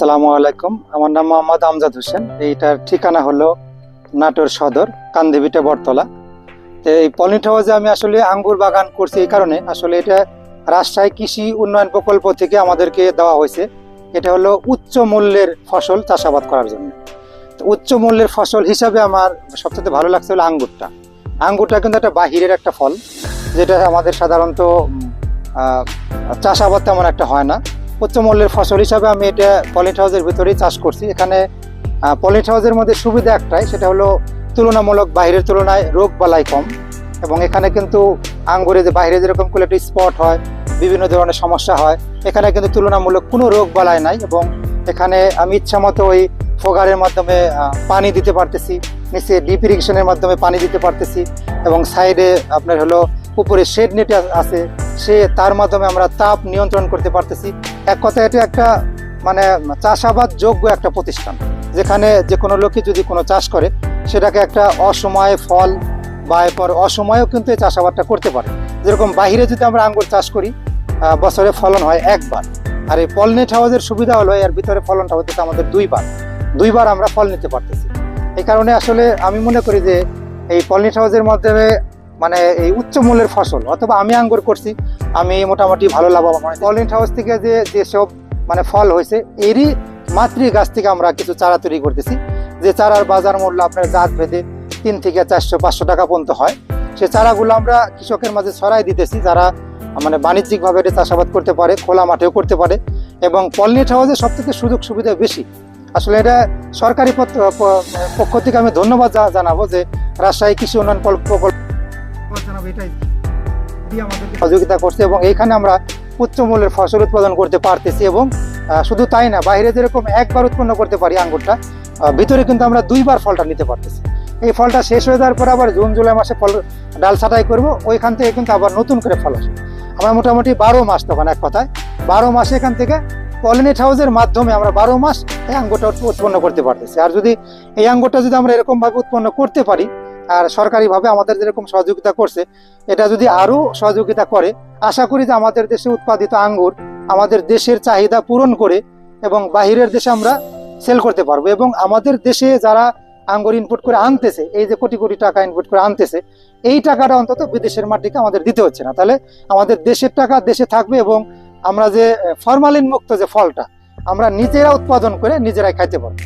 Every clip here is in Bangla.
সালামু আলাইকুম। আমার নাম মোহাম্মদ আমজাদ হোসেন। এইটার ঠিকানা হলো নাটোর সদর, কান্দিবিটা, বটতলা। তো এই পলিট হাউসে আমি আসলে আঙ্গুর বাগান করছি এই কারণে। আসলে এটা রাজশাহী কৃষি উন্নয়ন প্রকল্প থেকে আমাদেরকে দেওয়া হয়েছে। এটা হলো উচ্চ মূল্যের ফসল চাষাবাদ করার জন্য। তো উচ্চ মূল্যের ফসল হিসাবে আমার সবচেয়ে ভালো লাগছে হলো আঙ্গুরটা। আঙ্গুরটা কিন্তু একটা বাহিরের একটা ফল, যেটা আমাদের সাধারণত চাষাবাদ তেমন একটা হয় না। উচ্চ মূল্যের ফসল হিসাবে আমি এটা পলিট হাউসের ভিতরেই চাষ করছি। এখানে পলিট হাউসের মধ্যে সুবিধা একটাই, সেটা হলো তুলনামূলক বাইরের তুলনায় রোগ বালাই কম এবং এখানে কিন্তু আঙ্গুরে যে বাইরে যেরকম কোয়ালিটি স্পট হয়, বিভিন্ন ধরনের সমস্যা হয়, এখানে কিন্তু তুলনামূলক কোনো রোগ বালাই নাই এবং এখানে আমি ইচ্ছা মতো ওই ফোগারের মাধ্যমে পানি দিতে পারতেছি, নিচে ডিপ ইরিগেশনের মাধ্যমে পানি দিতে পারতেছি এবং সাইডে আপনার হলো উপরে শেড নেট আছে সে তার মাধ্যমে আমরা তাপ নিয়ন্ত্রণ করতে পারতেছি। এক কথা এটা একটা মানে চাষাবাদ যোগ্য একটা প্রতিষ্ঠান, যেখানে যে কোনো লোকে যদি কোনো চাষ করে, সেটাকে একটা অসময়ে ফল বা এরপর অসময়েও কিন্তু এই চাষাবাদটা করতে পারে। যেরকম বাইরে যদি আমরা আঙ্গুর চাষ করি বছরে ফলন হয় একবার। আর এই পলনেট হাউসের সুবিধা হলো, এর ভিতরে ফলনটা হতেছে আমাদের দুইবার। দুইবার আমরা ফল নিতে পারতেছি। এই কারণে আসলে আমি মনে করি যে, এই পলনেট হাউসের মাধ্যমে মানে এই উচ্চ মূল্যের ফসল, অথবা আমি আঙ্গুর করছি, আমি মোটামুটি ভালো লাভবান হয় পলিন হাউস থেকে যে যেসব মানে ফল হয়েছে, এরই মাতৃ গাছ থেকে আমরা কিছু চারা তৈরি করতেছি। যে চারার বাজার মূল্য আপনার জাত ভেদে তিন থেকে চারশো, পাঁচশো টাকা পর্যন্ত হয়। সে চারাগুলো আমরা কৃষকের মাঝে ছড়াই দিতেছি, যারা মানে বাণিজ্যিকভাবে এটা চাষাবাদ করতে পারে, খোলা মাঠেও করতে পারে, এবং পলিনেট হাউসে সব থেকে সুযোগ সুবিধা বেশি। আসলে এটা সরকারি পক্ষ থেকে আমি ধন্যবাদ জানাব যে রাজশাহী কৃষি উন্নয়ন প্রকল্প সহযোগিতা করছে এবং এইখানে আমরা উচ্চ মূল্যের ফসল উৎপাদন করতে পারতেছি এবং শুধু তাই না, বাইরে যেরকম একবার উৎপন্ন করতে পারি আঙ্গুরটা ভিতরে কিন্তু আমরা দুইবার ফলটা নিতে পারতেছি। এই ফলটা শেষ হয়ে যাওয়ার পর আবার জুন, জুলাই মাসে ফল, ডাল ছাটাই করব, ওইখান থেকে কিন্তু আবার নতুন করে ফল আসে আমরা মোটামুটি বারো মাস তখন এক কথায়, বারো মাসে এখান থেকে পলিনেট হাউসের মাধ্যমে আমরা বারো মাস এই আঙ্গুরটা উৎপন্ন করতে পারতেছি। আর যদি এই আঙ্গুরটা যদি আমরা এরকমভাবে উৎপন্ন করতে পারি আর সরকারিভাবে আমাদের যেরকম সহযোগিতা করছে, এটা যদি আরও সহযোগিতা করে, আশা করি যে আমাদের দেশে উৎপাদিত আঙ্গুর আমাদের দেশের চাহিদা পূরণ করে এবং বাহিরের দেশে আমরা সেল করতে পারব। এবং আমাদের দেশে যারা আঙ্গুর ইনপুট করে আনতেছে, এই যে কোটি কোটি টাকা ইনপুট করে আনতেছে, এই টাকাটা অন্তত বিদেশের মাটিকে আমাদের দিতে হচ্ছে না। তাহলে আমাদের দেশের টাকা দেশে থাকবে এবং আমরা যে ফরমালিন মুক্ত যে ফলটা, আমরা নিজেরা উৎপাদন করে নিজেরাই খাইতে পারব।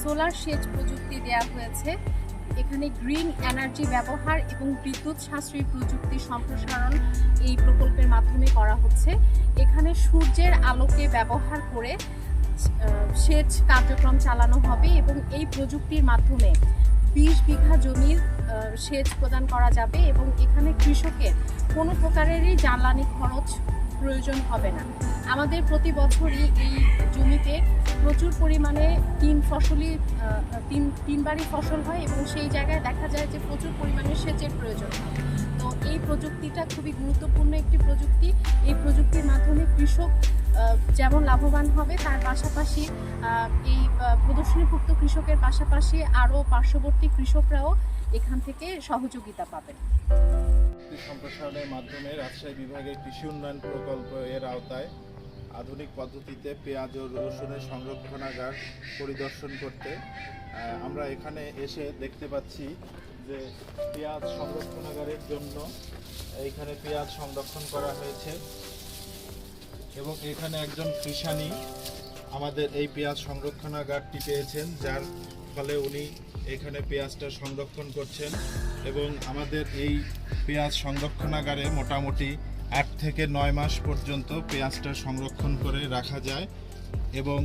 সোলার সেচ প্রযুক্তি দেওয়া হয়েছে। এখানে গ্রিন এনার্জি ব্যবহার এবং বিদ্যুৎ সাশ্রয়ী প্রযুক্তি সম্প্রসারণ এই প্রকল্পের মাধ্যমে করা হচ্ছে। এখানে সূর্যের আলোকে ব্যবহার করে সেচ কার্যক্রম চালানো হবে এবং এই প্রযুক্তির মাধ্যমে বিশ বিঘা জমির সেচ প্রদান করা যাবে এবং এখানে কৃষকের কোনো প্রকারেরই জ্বালানি খরচ প্রয়োজন হবে না। আমাদের প্রতি বছরই এই জমিতে প্রচুর পরিমাণে তিন ফসলই তিন তিনবারই ফসল হয় এবং সেই জায়গায় দেখা যায় যে প্রচুর পরিমাণে সেচের প্রয়োজন হয়। তো এই প্রযুক্তিটা খুবই গুরুত্বপূর্ণ একটি প্রযুক্তি। এই প্রযুক্তির মাধ্যমে কৃষক যেমন লাভবান হবে, তার পাশাপাশি এই প্রদর্শনীভুক্ত কৃষকের পাশাপাশি আরও পার্শ্ববর্তী কৃষকরাও এখান থেকে সহযোগিতা পাবেন। সম্প্রসারণের মাধ্যমে রাজশাহী বিভাগের কৃষি উন্নয়ন প্রকল্প এর আওতায় আধুনিক পদ্ধতিতে পেঁয়াজ ও রসুনের সংরক্ষণাগার পরিদর্শন করতে আমরা এখানে এসে দেখতে পাচ্ছি যে পেঁয়াজ সংরক্ষণাগারের জন্য এইখানে পেঁয়াজ সংরক্ষণ করা হয়েছে। এবং এখানে একজন কৃষানি আমাদের এই পেঁয়াজ সংরক্ষণাগারটি পেয়েছেন, যার ফলে উনি এখানে পেঁয়াজটা সংরক্ষণ করছেন এবং আমাদের এই পেঁয়াজ সংরক্ষণাগারে মোটামুটি আট থেকে নয় মাস পর্যন্ত পেঁয়াজটা সংরক্ষণ করে রাখা যায় এবং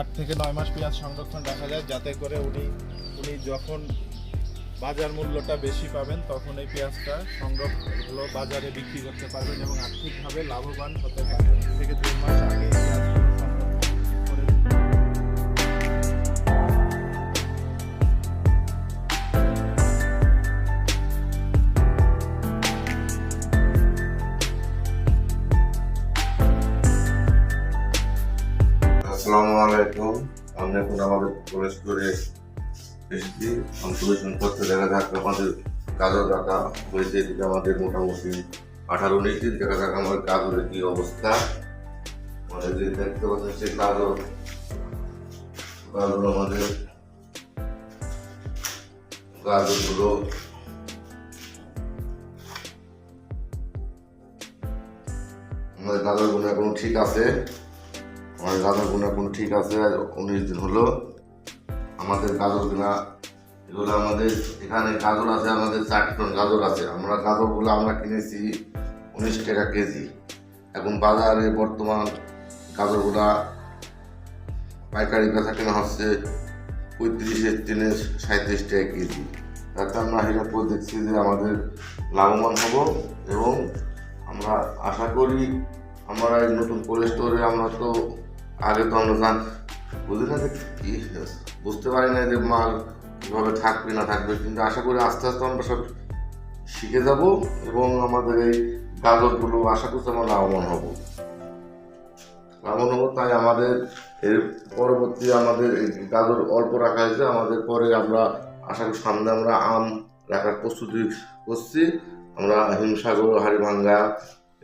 আট থেকে নয় মাস পেঁয়াজ সংরক্ষণ রাখা যায়, যাতে করে উনি উনি যখন বাজার মূল্যটা বেশি পাবেন, তখন এই পেঁয়াজটা সংরক্ষণ বাজারে বিক্রি করতে পারবেন এবং আর্থিকভাবে লাভবান হতে পারবেন। থেকে দুই মাস আগে আসসালামু আলাইকুম। আমি এখন আমাদের প্রবেশ করে অন্তর্বেশন করতে দেখা যাক আমাদের কাজল রাখা হয়েছে এদিকে আমাদের মোটামুটি আঠারো উনিশ দিন দেখা যাক আমাদের কাজলের কি অবস্থা। আমাদের যে দেখতে পাচ্ছেন সেই কাজল কাজল আমাদের গাজরগুলো আমাদের গাজরগুলো এখন ঠিক আছে? আমাদের গাজরগুলো এখন ঠিক আছে? উনিশ দিন হলো। আমাদের গাজরগুলা, এগুলো আমাদের এখানে গাজর আছে, আমাদের চার টন গাজর আছে। আমরা গাজরগুলো আমরা কিনেছি উনিশ টাকা কেজি। এখন বাজারে বর্তমান গাজরগুলা পাইকারি বেচা কেনা হচ্ছে পঁয়ত্রিশের তিনে সাঁত্রিশ টাকা কেজি। তাতে আমরা করে দেখছি যে আমাদের লাভবান হব এবং আমরা আশা করি আমরা এই নতুন কোল্ড স্টোরে আমরা তো আগে তো আমরা জান বুঝি না যে কি বুঝতে পারি না যে মাল কীভাবে থাকবে, না থাকবে, কিন্তু আশা করি আস্তে আস্তে আমরা সব শিখে যাব এবং আমাদের এই গাজরগুলো আশা করছি আমরা লাভবান হব। লাভবান হব, তাই আমাদের এর পরবর্তী আমাদের গাজর অল্প রাখা হয়েছে, আমাদের পরে আমরা আশা করি সামনে আমরা আম রাখার প্রস্তুতি করছি। আমরা হিমসাগর, হাড়িভাঙ্গা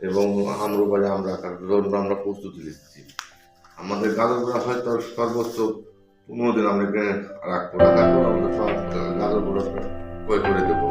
এবং আমরুবাড়ি আমরা রাখার জন্য আমরা প্রস্তুতি নিচ্ছি। আমাদের গাজরগুলো হয়তো সর্বোচ্চ পনেরো দিন আমরা এখানে রাখব রাখার আমরা সব গাজরগুলো ক্রয় করে দেবো?